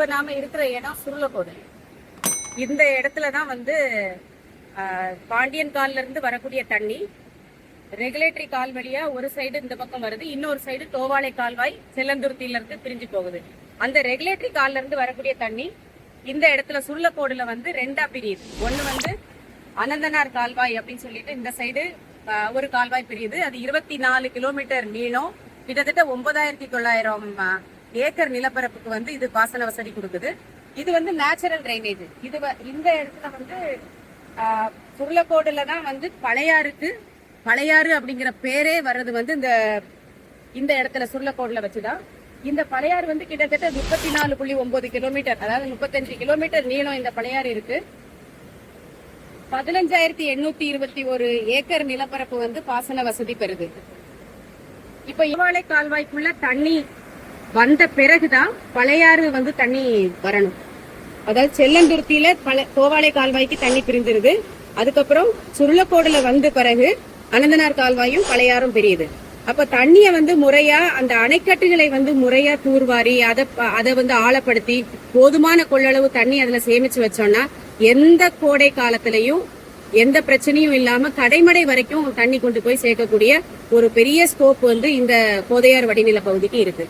இப்போ நாம இருக்கிற இடம் சுருளக்கோடு. இந்த இடத்துல தான் வந்து ஆஹ், பாண்டியன் கால்ல இருந்து வரக்கூடிய தண்ணி ரெகுலேட்டரி கால் வழியா ஒரு சைடு இந்த பக்கம் வருது இன்னொரு சைடு தோவாளை கால்வாய் செல்லந்துருத்தில இருந்து பிரிஞ்சு போகுது. அந்த ரெகுலேட்டரி கால்ல இருந்து வரக்கூடிய தண்ணி இந்த இடத்துல சுள்ளக்கோடுல வந்து ரெண்டா பிரியுது. ஒண்ணு வந்து அனந்தனார் கால்வாய் அப்படின்னு சொல்லிட்டு இந்த சைடு ஒரு கால்வாய் பிரியுது. அது இருபத்தி நாலு கிலோமீட்டர் நீளம். கிட்டத்தட்ட ஒன்பதாயிரத்தி தொள்ளாயிரம் ஏக்கர் நிலப்பரப்புக்கு வந்து இது பாசன வசதி கொடுக்குது. இது வந்து நேச்சுரல் ட்ரைனேஜ் இது வ- இந்த இடத்துல வந்து சுருளக்கோடுல தான் வந்து பழையாறுக்கு பழையாறு அப்படிங்கிற பேரே வர்றது வந்து இந்த இந்த இடத்துல சுருளக்கோடுல வச்சுதான். இந்த பழையாறு வந்து கிட்டத்தட்ட முப்பத்தி நாலு புள்ளி ஒன்பது கிலோமீட்டர் அதாவது முப்பத்தஞ்சு கிலோமீட்டர் நீளம் இந்த பழையாறு இருக்கு. பதினஞ்சாயிரத்தி எண்ணூத்தி இருபத்தி ஒரு ஏக்கர் நிலப்பரப்பு வந்து பாசன வசதி பெறுது. இப்ப இவாளை கால்வாய்க்குள்ள தண்ணி வந்த பிறகுதான் பழையாறு வந்து தண்ணி வரணும். அதாவது செல்லந்துருத்தியில பல தோவாளை கால்வாய்க்கு தண்ணி பிரிந்துருது. அதுக்கப்புறம் சுருளக்கோடுல வந்த பிறகு அனந்தனார் கால்வாயும் பழையாறும் பெரியுது. அப்ப தண்ணிய வந்து முறையா அந்த அணைக்கட்டுகளை வந்து முறையா தூர்வாரி அதை அதை வந்து ஆழப்படுத்தி போதுமான கொள்ளளவு தண்ணி அதுல சேமிச்சு வச்சோம்னா எந்த கோடை காலத்திலையும் எந்த பிரச்சனையும் இல்லாம கடைமடை வரைக்கும் தண்ணி கொண்டு போய் சேர்க்கக்கூடிய ஒரு பெரிய ஸ்கோப் வந்து இந்த போதையார் வடிநில பகுதிக்கு இருக்கு.